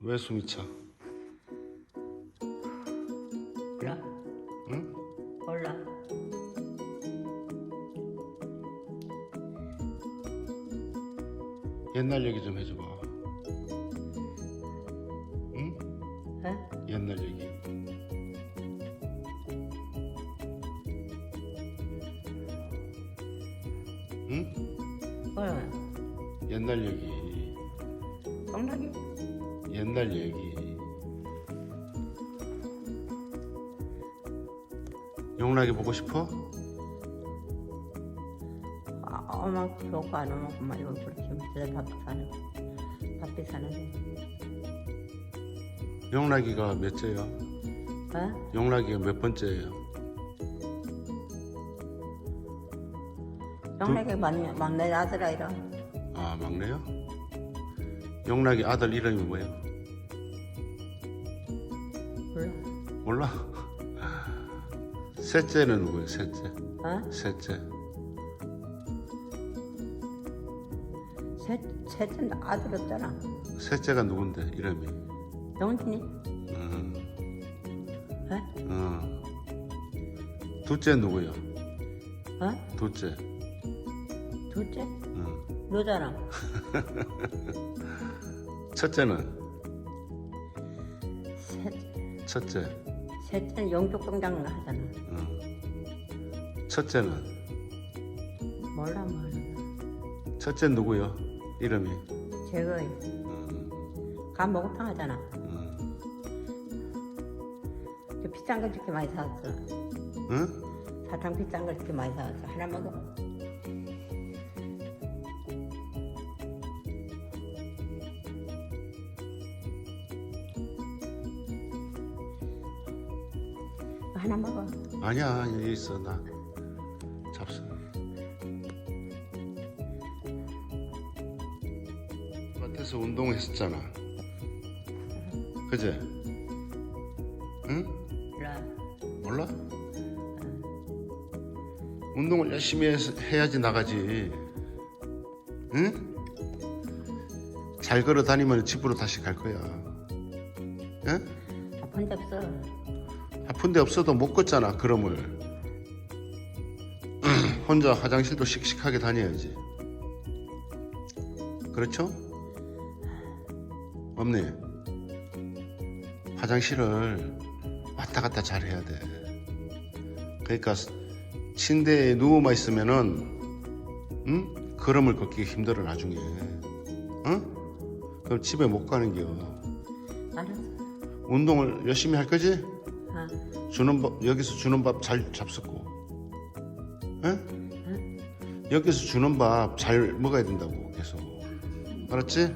왜 숨이 차? 몰라? 응? 몰라. 옛날 얘기 좀 해줘봐. 응? 에? 옛날 얘기. 응? 뭐야? 옛날 얘기. 똥나기? 옛날 얘기. 용락이 보고 싶어? 아, 엄마 좋고 안 오면 엄마 이거 그렇게 진짜 밥 사는 밥비 사는데. 용락이가 몇째요? 어? 용락이가 몇 번째예요? 똥나기 막내, 막내 아들 아이라. 아 막내요? 용락이 아들 이름이 뭐예요? 몰라. 몰라? 셋째는 누구예요? 셋째. 어? 셋째. 셋, 셋은 아들 없잖아. 셋째가 누군데 이름이? 영진이? 음, 어? 어. 둘째 누구요? 어? 둘째. 둘째? 어. 너잖아. 첫째는 셋, 첫째. 셋째는 영족병장 하잖아. 어. 첫째는 몰라, 몰라. 첫째 누구요? 이름이? 제가 어. 간 목욕탕 하잖아. 어. 저 비싼 거 저렇게 많이 사왔어. 응? 사탕 비싼 걸 저렇게 많이 사왔어. 하나 먹어. 하나 먹어. 아니야 여기 있어 나 잡수. 밭에서 운동했었잖아. 그제? 응? 몰라. 몰라? 운동을 열심히 해서 해야지 나가지. 응? 잘 걸어 다니면 집으로 다시 갈 거야. 응? 아픈 데 없어. 아픈 데 없어도 못 걷잖아 그럼을. 혼자 화장실도 씩씩하게 다녀야지. 그렇죠? 없니? 화장실을 왔다 갔다 잘 해야 돼. 그러니까 침대에 누워만 있으면은 응? 걸음을 걷기 힘들어 나중에. 응? 그럼 집에 못 가는 겨. 알았어. 운동을 열심히 할 거지? 아, 주는 밥 여기서 주는 밥 잘 잡숫고, 응? 응? 여기서 주는 밥 잘 먹어야 된다고 계속. 알았지?